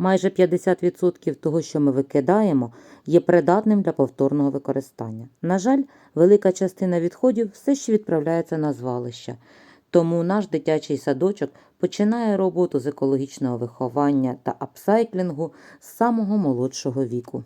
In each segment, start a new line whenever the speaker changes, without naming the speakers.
Майже 50% того, що ми викидаємо, є придатним для повторного використання. На жаль, велика частина відходів все ще відправляється на звалища. Тому наш дитячий садочок починає роботу з екологічного виховання та апсайклінгу з самого молодшого віку.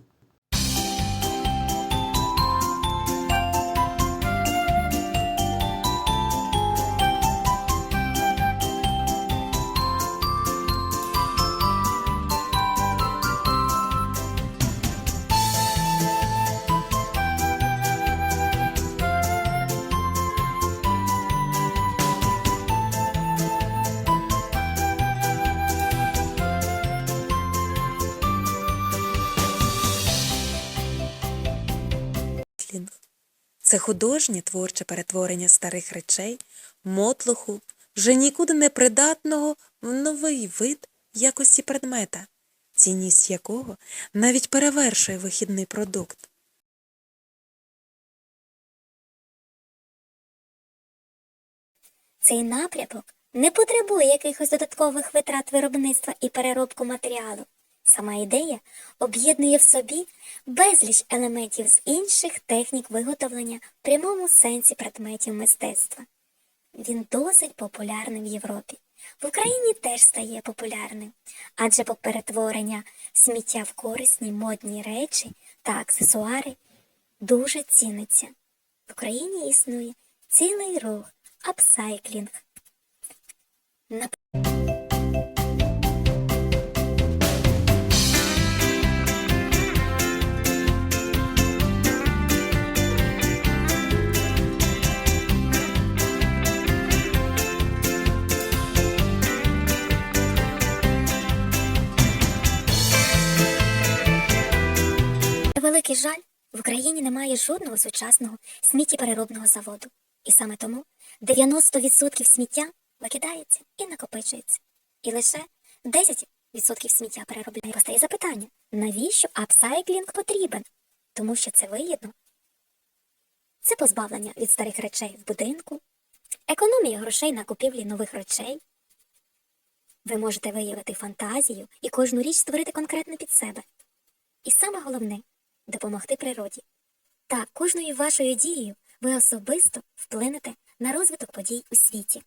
Тлінг. Це художнє творче перетворення старих речей, мотлоху, вже нікуди не придатного в новий вид якості предмета, цінність якого навіть перевершує вихідний продукт.
Цей напрямок не потребує якихось додаткових витрат виробництва і переробку матеріалу. Сама ідея об'єднує в собі безліч елементів з інших технік виготовлення в прямому сенсі предметів мистецтва. Він досить популярний в Європі. В Україні теж стає популярним, адже по перетворення сміття в корисні модні речі та аксесуари дуже ціниться. В Україні існує цілий рух апсайклінг. На Великий жаль, в Україні немає жодного сучасного сміттєпереробного заводу. І саме тому 90% сміття викидається і накопичується. І лише 10% сміття переробляє. Постає запитання, навіщо апсайклінг потрібен? Тому що це вигідно. Це позбавлення від старих речей в будинку, економія грошей на купівлі нових речей. Ви можете виявити фантазію і кожну річ створити конкретно під себе. І саме головне допомогти природі. Та кожною вашою дією ви особисто вплинете на розвиток подій у світі.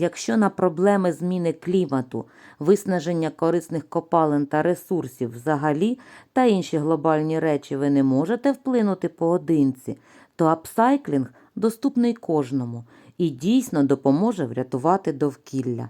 Якщо на проблеми зміни клімату, виснаження корисних копалин та ресурсів взагалі та інші глобальні речі ви не можете вплинути поодинці, то апсайклінг доступний кожному і дійсно допоможе врятувати довкілля.